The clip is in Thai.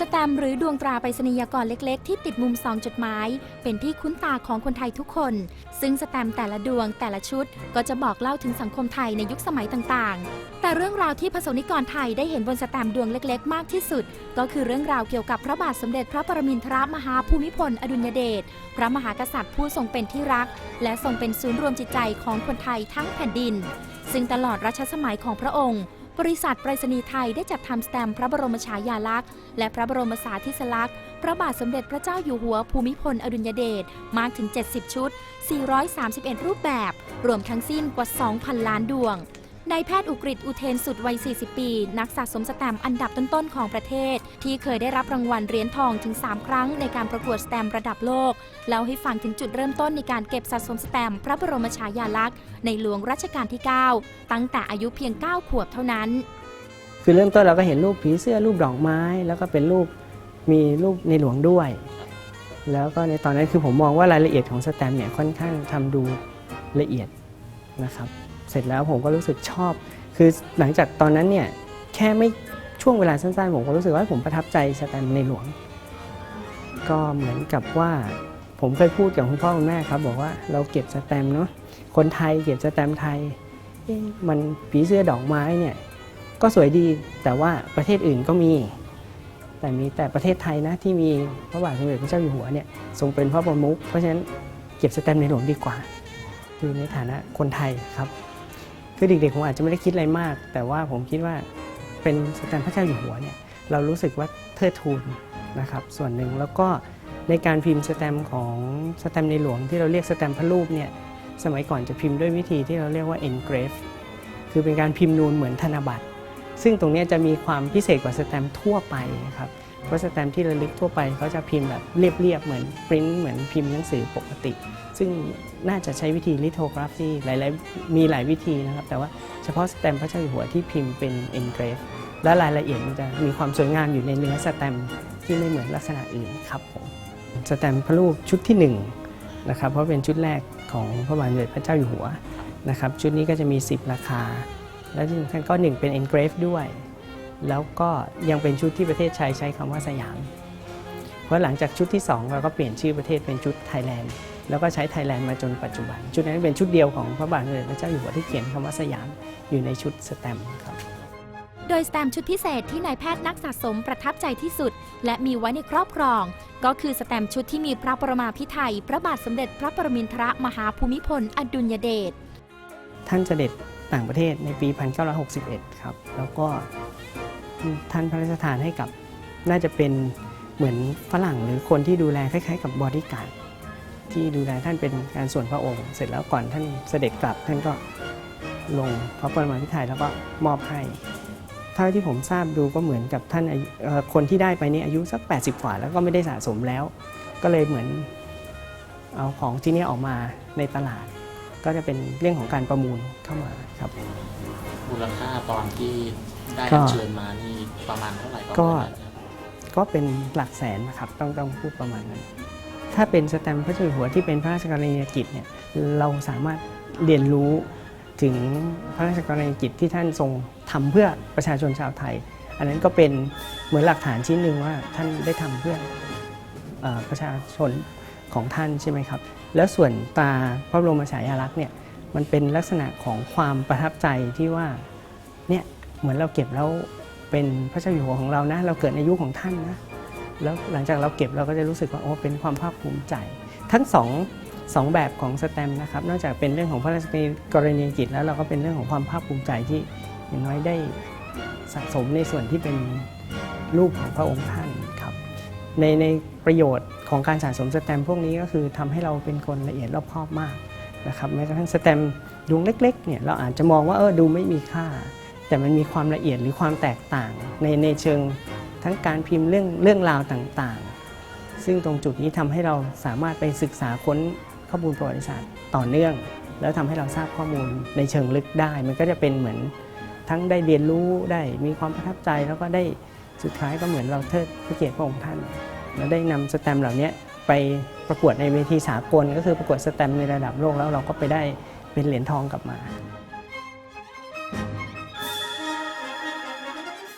สแตมหรือดวงตราไปรษณียากรเล็กๆ ที่ติดมุมซองจดหมาย เป็นที่คุ้นตาของคนไทยทุกคน ซึ่งสแตมแต่ละดวงแต่ละชุด ก็จะบอกเล่าถึงสังคมไทยในยุคสมัยต่างๆ แต่เรื่องราวที่ประสบนิกรไทยได้เห็นบนสแตมดวงเล็กๆ มากที่สุด ก็คือเรื่องราวเกี่ยวกับพระบาทสมเด็จพระปรมินทรมหาภูมิพลอดุลยเดชพระมหากษัตริย์ผู้ทรงเป็นที่รัก และทรงเป็นศูนย์รวมจิตใจของคนไทยทั้งแผ่นดิน ซึ่งตลอดรัชสมัยของพระองค์ บริษัทไปรษณีย์ไทยได้จัดทำสแตมป์พระบรมฉายาลักษณ์ และพระบรมสาธิสลักษณ์ พระบาทสมเด็จพระเจ้าอยู่หัวภูมิพลอดุลยเดชมากถึง 70 ชุด 431 รูปแบบ รวมทั้งสิ้นกว่า 2,000 ล้านดวง นายแพทย์อุกฤษอุเทนสุดวัย 40 ปี นักสะสมสแตมป์อันดับต้นๆของประเทศ ที่เคยได้รับรางวัลเหรียญทองถึง 3 ครั้งในการประกวดสแตมป์ระดับโลกเล่าให้ฟังถึงจุดเริ่มต้นในการเก็บสะสมสแตมป์พระบรมฉายาลักษณ์ในหลวงรัชกาลที่ 9 ตั้งแต่อายุเพียง 9 ขวบเท่านั้น คือเริ่มต้นเราก็เห็นรูปผีเสื้อรูปดอกไม้ แล้วก็เป็นรูปมีรูปในหลวงด้วย แล้วก็ในตอนนั้นคือผมมองว่ารายละเอียดของสแตมป์เนี่ยค่อนข้างทำดูละเอียดนะครับ เสร็จแล้วผมก็รู้สึกชอบ คือหลังจากตอนนั้นเนี่ยแค่ไม่ช่วงเวลาสั้นๆ ผมก็รู้สึกว่าผมประทับใจสแตมในหลวง ก็เหมือนกับว่าผมเคยพูดกับคุณพ่อคุณแม่ครับบอกว่าเราเก็บสแตมเนาะคนไทยเก็บสแตมไทยมันผีเสื้อดอกไม้เนี่ยก็สวยดีแต่ว่าประเทศอื่นก็มี แต่มีแต่ประเทศไทยนะที่มีพระบาทสมเด็จพระเจ้าอยู่หัวเนี่ยทรงเป็นพระประมุขเพราะฉะนั้นเก็บสแตมในหลวงดีกว่า คือในฐานะคนไทยครับ คือเด็กๆผมอาจจะไม่ได้คิดอะไรมาก แต่ว่าผมคิดว่าเป็นสแตมพระเจ้าอยู่หัวเนี่ยเรารู้สึกว่าเทิดทูนนะครับส่วนหนึ่งแล้วก็ในการพิมพ์สแตมของสแตมในหลวงที่เราเรียกสแตมพระรูปเนี่ยสมัยก่อนจะพิมพ์ด้วยวิธีที่เราเรียกว่า engrave คือเป็นการพิมพ์นูนเหมือนธนบัตร ซึ่งตรงนี้จะมีความพิเศษกว่าสแตมป์ทั่วไปครับเพราะสแตมป์ที่ระลึกทั่วไปเขาจะพิมพ์แบบเรียบๆเหมือนปริ้นเหมือนพิมพ์หนังสือปกติ ซึ่งน่าจะใช้วิธีลิโทกราฟีหลายๆมีหลายวิธีนะครับ แต่ว่าเฉพาะสแตมป์พระเจ้าอยู่หัวที่พิมพ์เป็นเอ็นเกรฟและรายละเอียดมันจะมีความสวยงามอยู่ในเนื้อสแตมป์ที่ไม่เหมือนลักษณะอื่นครับผมสแตมป์พระรูปชุดที่หนึ่งนะครับเพราะเป็นชุดแรกของพระบาทสมเด็จพระเจ้าอยู่หัวนะครับชุดนี้ก็จะมี 10 ราคา และที่สำคัญก็หนึ่งเป็น engrave ด้วย แล้วก็ยังเป็นชุดที่ประเทศใช้ใช้คำว่าสยาม เพราะหลังจากชุดที่ 2 เราก็เปลี่ยนชื่อประเทศเป็นชุดไทยแลนด์แล้วก็ใช้ไทยแลนด์มาจนปัจจุบัน ชุดนั้นเป็นชุดเดียวของพระบาทสมเด็จพระเจ้าอยู่หัวที่เขียนคำว่าสยามอยู่ในชุดสแตมป์ครับโดยสแตมป์ชุดพิเศษที่นายแพทย์นักสะสมประทับใจที่สุด และมีไว้ในครอบครอง ก็คือสแตมป์ชุดที่มีพระประมาพิไทยพระบาทสมเด็จพระปรมินทรมหาภูมิพล อดุลยเดชท่านเสด็จ ต่างประเทศในปี 1961 ครับ แล้วก็ท่านพระราชทานให้กับน่าจะเป็นเหมือนฝรั่งหรือคนที่ดูแลคล้ายๆ กับบอดี้การ์ดที่ดูแลท่านเป็นการส่วนพระองค์ เสร็จแล้วก่อนท่านเสด็จกลับท่านก็ลงพระปรมาภิไธยแล้วก็มอบให้เท่าที่ผมทราบดูก็เหมือนกับท่านคนที่ได้ไปนี่อายุสัก 80 กว่า แล้วก็ไม่ได้สะสมแล้ว ก็เลยเหมือนเอาของที่นี้ออกมาในตลาด ก็จะเป็นเรื่องของการประมูลเข้ามาครับ มูลค่าตอนที่ได้ก็อัญเชิญมานี่ประมาณเท่าไหร่ประก็มาณนั้นครับก็เป็นหลักแสนนะครับต้องต้องพูดประมาณนั้น ถ้าเป็นสแตมป์พระเจ้าอยู่หัวที่เป็นพระราชกรณียกิจเนี่ยเราสามารถเรียนรู้ถึงพระราชกรณียกิจที่ท่านทรงทำเพื่อประชาชนชาวไทย อันนั้นก็เป็นเหมือนหลักฐานชิ้นหนึ่งว่าท่านได้ทำเพื่อเออประชาชนของท่านใช่ไหมครับ แล้วส่วนตาพระบรมฉายาลักษณ์เนี่ยมันเป็นลักษณะของความประทับใจที่ว่าเนี่ยเหมือนเราเก็บแล้วเป็นพระเจ้าอยู่หัวของเรานะ เราเกิดในยุคของท่านนะแล้วหลังจากเราเก็บเราก็จะรู้สึกว่าโอ้เป็นความภาคภูมิใจ ทั้งสองสองแบบของสแตมนะครับนอกจากเป็นเรื่องของพระราชกรณียกิจแล้วเราก็เป็นเรื่องของความภาคภูมิใจที่อย่างน้อยได้สะสมในส่วนที่เป็นรูปของพระองค์ท่าน ในในประโยชน์ของการสะสมสแตมพวกนี้ก็คือทำให้เราเป็นคนละเอียดรอบคอบมากนะครับแม้กระทั่งสแตมดวงเล็กๆเนี่ยเราอาจจะมองว่าเออดูไม่มีค่า แต่มันมีความละเอียดหรือความแตกต่าง ในในเชิงทั้งการพิมพ์เรื่องเรื่องราวต่างๆ ซึ่งตรงจุดนี้ทำให้เราสามารถไปศึกษาค้นข้อมูลประวัติศาสตร์ต่อเนื่อง แล้วทำให้เราทราบข้อมูลในเชิงลึกได้ มันก็จะเป็นเหมือนทั้งได้เรียนรู้ได้มีความประทับใจแล้วก็ได้ สุดท้ายก็เหมือนเราเทิดพระเกียรติพระองค์ท่านแล้วได้นำสแตมเหล่านี้ไปประกวดในเวทีสากล ก็คือประกวดสแตมในระดับโลกแล้วเราก็ไปได้เป็นเหรียญทองกลับมา